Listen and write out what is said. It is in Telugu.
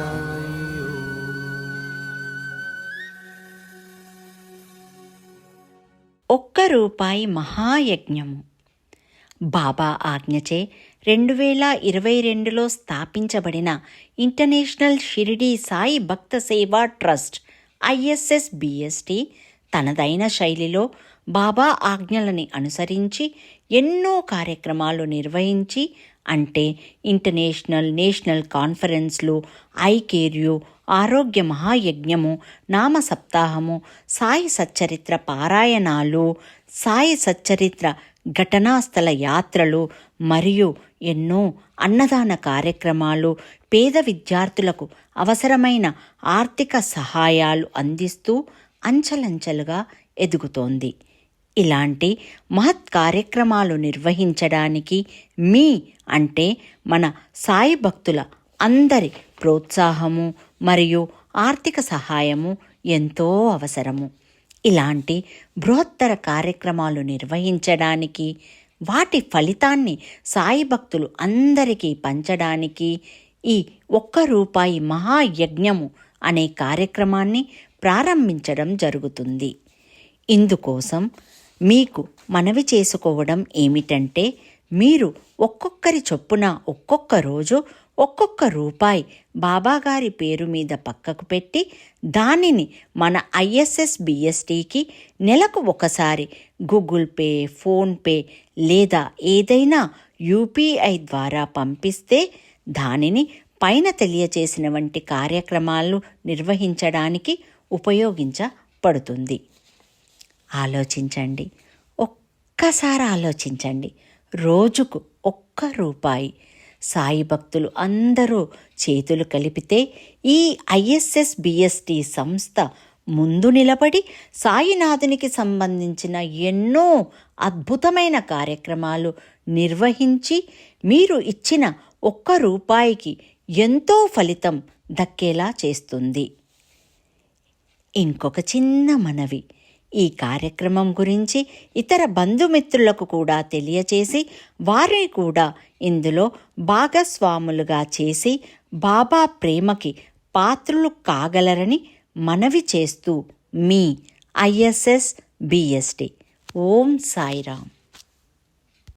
సాయి ఒక్క రూపాయి మహాయజ్ఞము. బాబా ఆజ్ఞచే రెండు వేల ఇరవై రెండులో స్థాపించబడిన ఇంటర్నేషనల్ షిరిడీ సాయి భక్త సేవా ట్రస్ట్ ఐఎస్ఎస్ బిఎస్టీ తనదైన శైలిలో బాబా ఆజ్ఞలని అనుసరించి ఎన్నో కార్యక్రమాలు నిర్వహించి అంటే ఇంటర్నేషనల్ నేషనల్ కాన్ఫరెన్స్లు ఐకేర్యు ఆరోగ్య మహాయజ్ఞము నామ సప్తాహము సాయి సచ్చరిత్ర పారాయణాలు సాయి సచ్చరిత్ర ఘటనాస్థల యాత్రలు మరియు ఎన్నో అన్నదాన కార్యక్రమాలు పేద విద్యార్థులకు అవసరమైన ఆర్థిక సహాయాలు అందిస్తూ అంచెలంచెలుగా ఎదుగుతోంది. ఇలాంటి మహత్ కార్యక్రమాలు నిర్వహించడానికి మీ అంటే మన సాయి భక్తుల అందరి ప్రోత్సాహము మరియు ఆర్థిక సహాయము ఎంతో అవసరము. ఇలాంటి బృహత్తర కార్యక్రమాలు నిర్వహించడానికి వాటి ఫలితాన్ని సాయి భక్తులు అందరికీ పంచడానికి ఈ ఒక్క రూపాయి మహాయజ్ఞము అనే కార్యక్రమాన్ని ప్రారంభించడం జరుగుతుంది. ఇందుకోసం మీకు మనవి చేసుకోవడం ఏమిటంటే మీరు ఒక్కొక్కరి చొప్పున ఒక్కొక్క రోజు ఒక్కొక్క రూపాయి బాబాగారి పేరు మీద పక్కకు పెట్టి దానిని మన ఐఎస్ఎస్ బిఎస్టీకి నెలకు ఒకసారి గూగుల్ పే ఫోన్పే లేదా ఏదైనా యూపీఐ ద్వారా పంపిస్తే దానిని పైన తెలియచేసిన వంటి కార్యక్రమాలు నిర్వహించడానికి ఉపయోగించబడుతుంది. ఆలోచించండి. ఒక్కసారి ఆలోచించండి. రోజుకు ఒక్క రూపాయి. సాయి భక్తులు అందరూ చేతులు కలిపితే ఈ ఐఎస్ఎస్ బిఎస్టి సంస్థ ముందు నిలబడి సాయినాథునికి సంబంధించిన ఎన్నో అద్భుతమైన కార్యక్రమాలు నిర్వహించి మీరు ఇచ్చిన ఒక్క రూపాయికి ఎంతో ఫలితం దక్కేలా చేస్తుంది. ఇంకొక చిన్న మనవి. ఈ కార్యక్రమం గురించి ఇతర బంధుమిత్రులకు కూడా తెలియచేసి వారిని కూడా ఇందులో భాగస్వాములుగా చేసి బాబా ప్రేమకి పాత్రులు కాగలరని మనవి చేస్తూ మీ ఐఎస్ఎస్ బిఎస్టి ఓం సాయిరామ్.